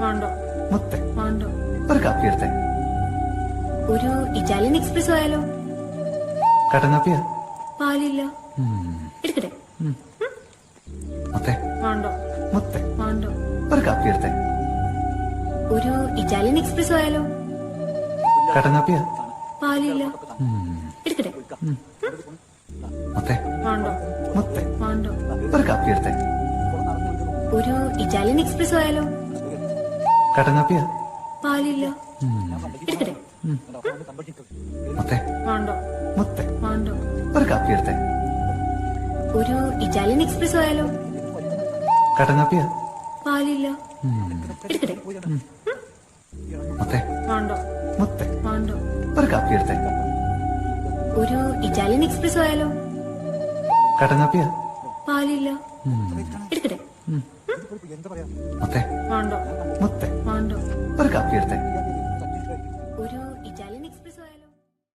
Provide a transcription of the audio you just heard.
മുത്തെ ഒരു കാപ്പി എടുത്തേ. ഒരു ഇറ്റാലിയൻ എക്സ്പ്രസ് ആയാലോ? കട്ടൻ കാപ്പിയാ പാലില്ല എടുക്കട്ടെ. മുത്തെ. മുത്തെ. ഒരു കാപ്പി എടുത്തേ. ഒരു ഇറ്റാലിയൻ എക്സ്പ്രസ് ആയാലോ? കട്ടൻ കാപ്പിയാ പാലില്ല എടുക്കട്ടെ. മുത്തെ. മുത്തെ. ഒരു കാപ്പി എടുത്തേ. ഒരു ഇറ്റാലിയൻ എക്സ്പ്രസ് ആയാലോ? കട്ടൻ കാപ്പിയാ പാലില്ല. എടുക്കട്ടെ? മുത്തെ. വേണ്ട? മുത്തെ. വേണ്ട? ഒരു കാപ്പി എടുത്തേ. ഒരു ഇറ്റാലിയൻ എക്സ്പ്രസ് ആയാലോ? കട്ടൻ കാപ്പിയാ പാലില്ല എടുക്കട്ടെ? മുത്തെ. വേണ്ട? മുത്തെ. വേണ്ട? ഒരു കാപ്പി എടുത്തേ. ഒരു ഇറ്റാലിയൻ എക്സ്പ്രസ് ആയാലോ? കട്ടൻ കാപ്പിയാ പാലില്ല എടുക്കട്ടെ? മുത്തെ. മുത്തെ. വേണ്ട